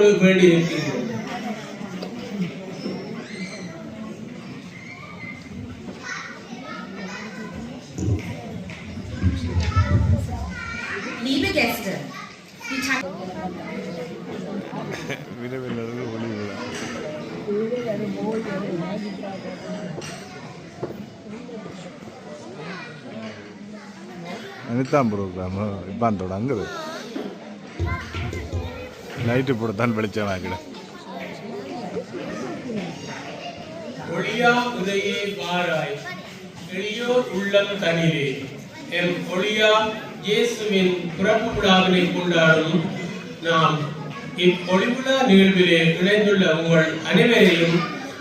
அன்போடு வேண்டியிருக்கின்றோம் Liebe Gäste, die Tag ஒளி அனிதாம் program இப்போ தொடங்குது. நைட்டு போடத்தான் வெளிச்சமாக்கிட ஒளியா உதையே வாராய் எளியோர் உள்ளம் தனிலே. எம் ஒளியா இயேசுவின் பிறப்பு விழாவினை கொண்டாடும் நாம் இப்பொழிவுலா நிகழ்விலே இணைந்துள்ள உங்கள் அனைவரையும்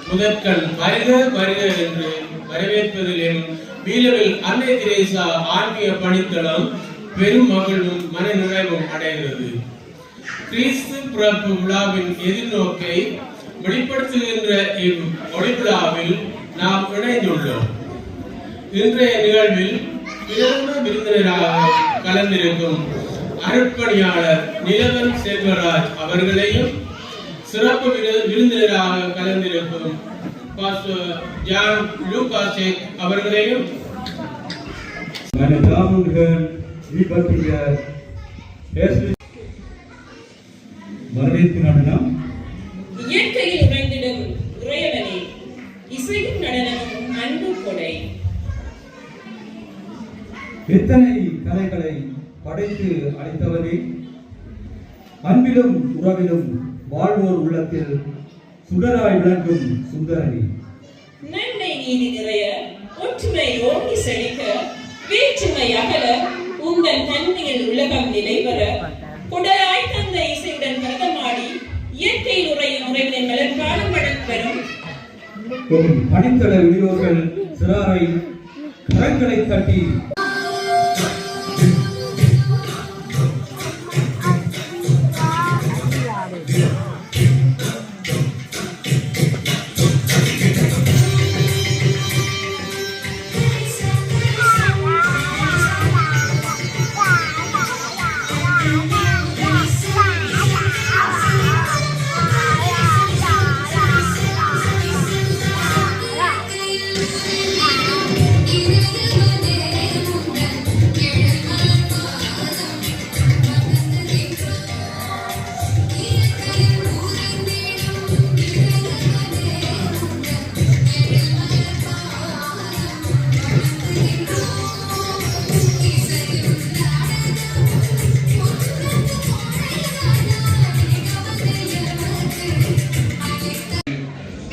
முதற்கண் வருக வருக என்று வரவேற்பதிலும் மீளவில் அன்னை திரேசா ஆன்மீக பணித்தளம் பெரும் மகிழ்வும் மன நிறைவும் அடைகிறது கிறிஸ்து பிறப்பு விழாவின் எதிர்நோக்கை வெளிப்படுத்துகின்ற இவ் ஒளிவிழாவில் நாம் இணைந்துள்ளோம். இன்றைய நிகழ்வில் பிறந்த விருந்தினராக கலந்திருக்கும் அருட்பணியாளர் நிலவன் செல்வராஜ் அவர்களையும் சிறப்பு விருந்தினராக கலந்திருக்கும் ஜான் லூகாசேக் அவர்களையும் Meine Damen und Herren, lieber herzlich வரவேற்பு நடனம் இயற்கையில் உறைந்திடும் இறைவனே இசையும் நடனமும் அன்பு கொடை. எத்தனை கலைகளை படைத்து அளித்தவரே அன்பிலும் உறவிலும் வாழ்வோர் உள்ளத்தில் சுடராய் விளங்கும் சுந்தரனே. நன்மை நீதி நிறைய ஒற்றுமை ஓங்கி செழிக்க வேற்றுமை அகல உங்கள் தன்மையில் உலகம் நிலைவர குடலாய் தந்த இசையுடன் இயற்கை இயற்கையில் உறையும் உறைவின் மலர்காலம் படம் பெறும் சிறாரை கரங்களை தட்டி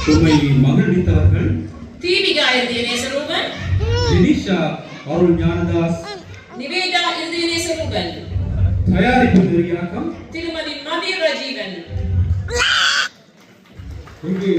உண்மை மகிழ்வித்தவர்கள் தீபிகா எழுதிய நேசரூபன் ஜெனிஷா அருள் ஞானதாஸ் நிவேதா எழுதிய நேசரூபன் தயாரிப்பு நெறியாக்கம் திருமதி மதி ரஜீவன். இங்கே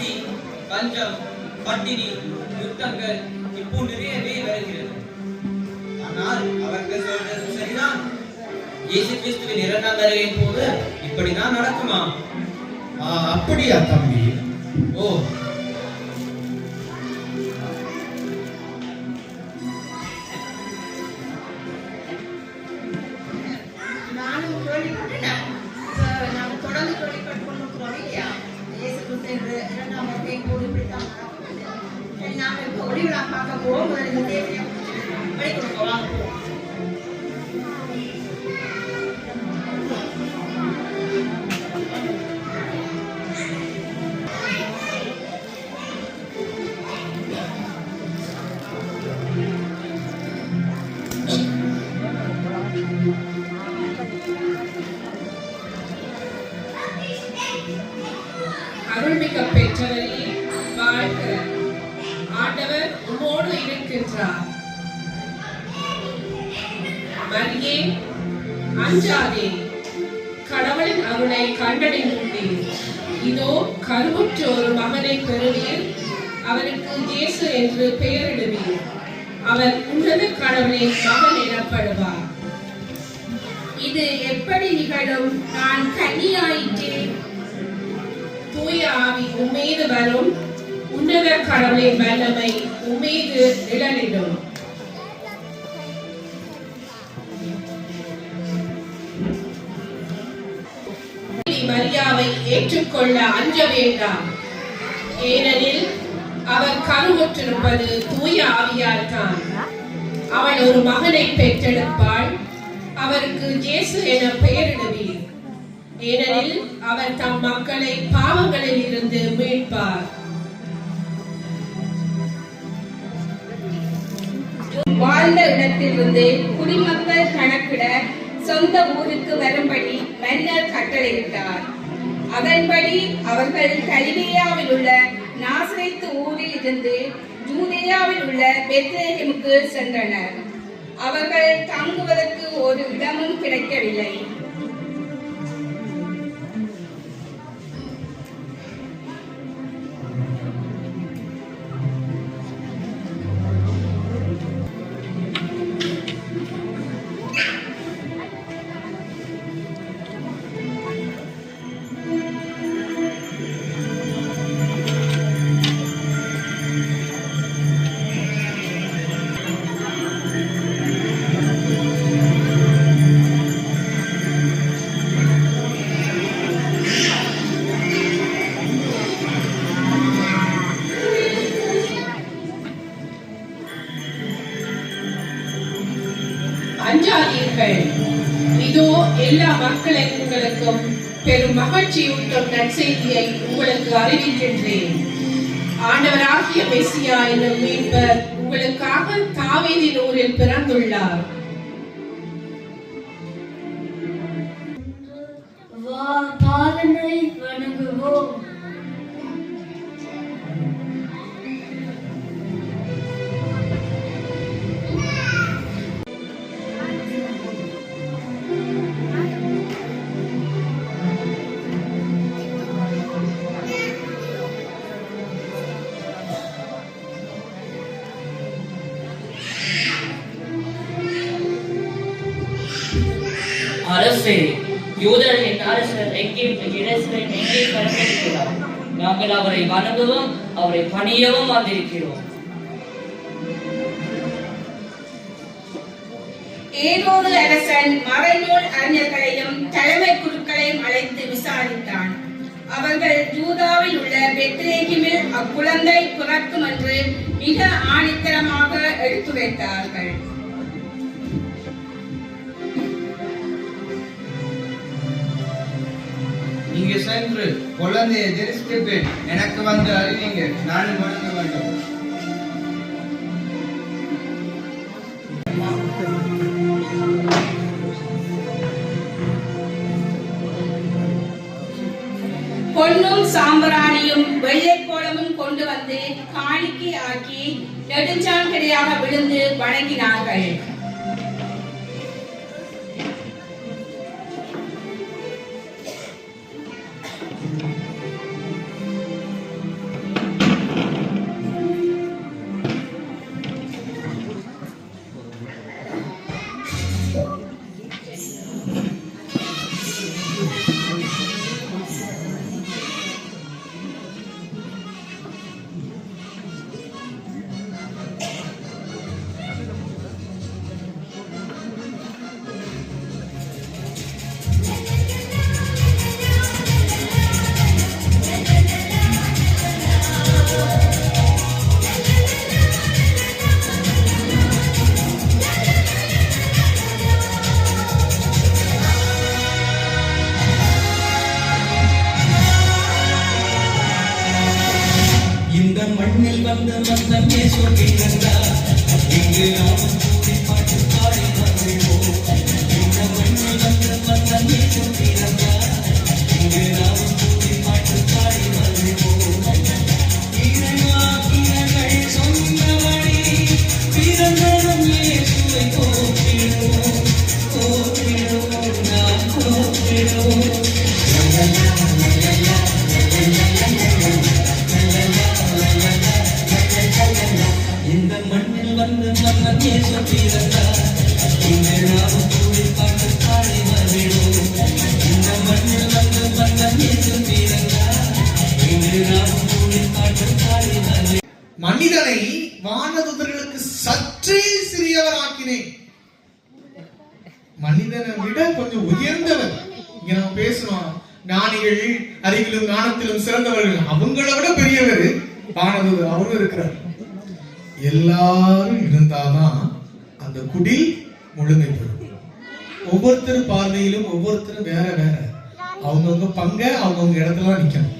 பசி பஞ்சம் பட்டினி யுத்தங்கள் இப்போ நிறையவே வருகிறது. ஆனால் அவர்கள் சொல்றது சரிதான். இயேசு கிறிஸ்துவின் இரண்டாம் வருகையின் போது இப்படிதான் நடக்குமா? அப்படியா தம்பி. ஓ அஞ்சாதே கடவுளின் அருளை கண்டடைந்துள்ளீர் இதோ கருவுற்ற ஒரு மகனை பெறுவீர் அவருக்கு இயேசு என்று பெயரிடுவீர் அவர் உன்னத கடவுளின் மகன் எனப்படுவார் இது எப்படி நிகழும்? நான் கன்னியாயிற்றேன். தூய ஆவி உம்மீது வரும். உன்னத கடவுளின் வல்லமை உம்மீது நிழலிடும். மரியாவை ஏற்றுக்கொள்ள அஞ்ச வேண்டாம். ஏனெனில் அவர் கருவுற்றிருப்பது தூய ஆவியார் தான் அவள் ஒரு மகனை பெற்றெடுப்பாள். அவருக்கு இயேசு என பெயரிடுவீர். ஏனெனில் அவர் தம் மக்களை பாவங்களில் இருந்து மீட்பார். வாழ்ந்த இடத்திலிருந்து குடிமக்கள் கணக்கிட சொந்த ஊருக்கு வரும்படி மன்னர் கட்டளையிட்டார். அதன்படி அவர்கள் கலிலேயாவில் உள்ள நாசரேத்து ஊரில் இருந்து ஜூதேயாவில் உள்ள பெத்ரேகமுக்கு சென்றனர். அவர்கள் தங்குவதற்கு ஒரு இடமும் கிடைக்கவில்லை. அஞ்சாதீர்கள் இதோ எல்லா மக்களுக்கும் பெரும் மகிழ்ச்சியூட்டும் நற்செய்தியை உங்களுக்கு அறிவிக்கின்றேன். ஆண்டவராகிய மெசியா என்னும் மீட்பர் உங்களுக்காக தாவீதின் ஊரில் பிறந்துள்ளார். அரசே யூதர்களின் அரசர் எங்கே இறைசரின் எங்கே பரப்பிருக்கிறார் நாங்கள் அவரை வணங்கவும் அவரை பணியவும் வந்திருக்கிறோம். ஏரோது அரசன் மறைநூல் அறிஞர்களையும் தலைமை குழுக்களையும் அழைத்து விசாரித்தான். அவர்கள் ஜூதாவில் உள்ள பெத்ரேகிமில் அக்குழந்தை பிறக்கும் என்று மிக ஆணித்தரமாக எடுத்துரைத்தார்கள். சென்று குழந்தையை எனக்கு வந்து அறிவிங்க. நானும் வணங்க வேண்டும் பொன்னும் சாம்பிராணியும் வெள்ளைக்கோளமும் கொண்டு வந்து காணிக்கை ஆக்கி நெடுஞ்சான்கிடையாக விழுந்து வணங்கினார்கள். மண்ணில் வந்த வந்த இயேசு மனிதனை வானதுதர்களுக்கு சற்றே சிறியவராக்கினேன் மனிதனை விட கொஞ்சம் உயர்ந்தவர் இங்க நம்ம பேசணும். ஞானிகள் அறிவிலும் ஞானத்திலும் சிறந்தவர்கள். அவங்கள விட பெரியவர் வானதுதர். அவரும் இருக்கிறார். எல்லாரும் இருந்தாதான் அந்த குடில் முழுமை பெறும். ஒவ்வொருத்தர் பார்வையிலும் ஒவ்வொருத்தரும் வேற வேற. அவங்கவுங்க பங்க அவங்கவுங்க இடத்துல நிக்கணும்.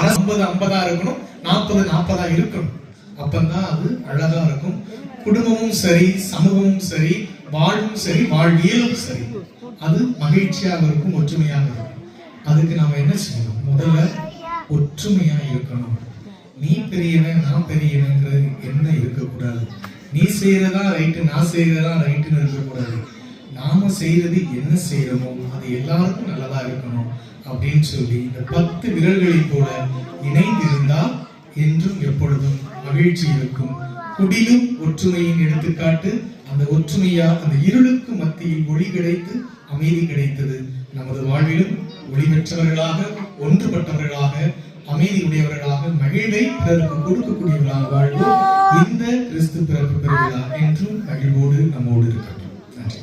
அரசு ஐம்பது ஐம்பதா இருக்கணும் நாற்பது நாற்பதா இருக்கணும். அப்பந்தான் அது அழகா இருக்கும். குடும்பமும் சரி சமூகமும் சரி வாழ்வும் சரி வாழ்வியலும் சரி. அது மகிழ்ச்சியாக இருக்கும் ஒற்றுமையாக இருக்கும். அதுக்கு நாம என்ன செய்யணும்? முதல்ல ஒற்றுமையா இருக்கணும். நீ பெரியவன் நான் பெரியவன்ங்கிறது என்ன இருக்கக்கூடாது? நீ செய்யறதா ரைட்டு நான் செய்யறதா ரைட்டுன்னு இருக்கக்கூடாது. நாம செய்யறது என்ன செய்யறோமோ அது எல்லாருக்கும் நல்லதா இருக்கணும் அப்படின்னு சொல்லி இந்த பத்து விரல்களைப் போல இணைந்திருந்தால் என்றும் எப்பொழுதும் மகிழ்ச்சி இருக்கும். குடிலும் ஒற்றுமையின் எடுத்துக்காட்டு அந்த ஒற்றுமையா அந்த இருளுக்கு மத்தியில் ஒளி கிடைத்து அமைதி கிடைத்தது. நமது வாழ்விலும் ஒளி பெற்றவர்களாக ஒன்றுபட்டவர்களாக அமைதி உடையவர்களாக மகிழ்வை பிறருக்கு கொடுக்கக்கூடியவர்களாக வாழ்வோம். இந்த கிறிஸ்து பிறப்பு பெறுகிறார் என்றும் மகிழ்வோடு நம்மோடு இருக்கட்டும் நன்றி.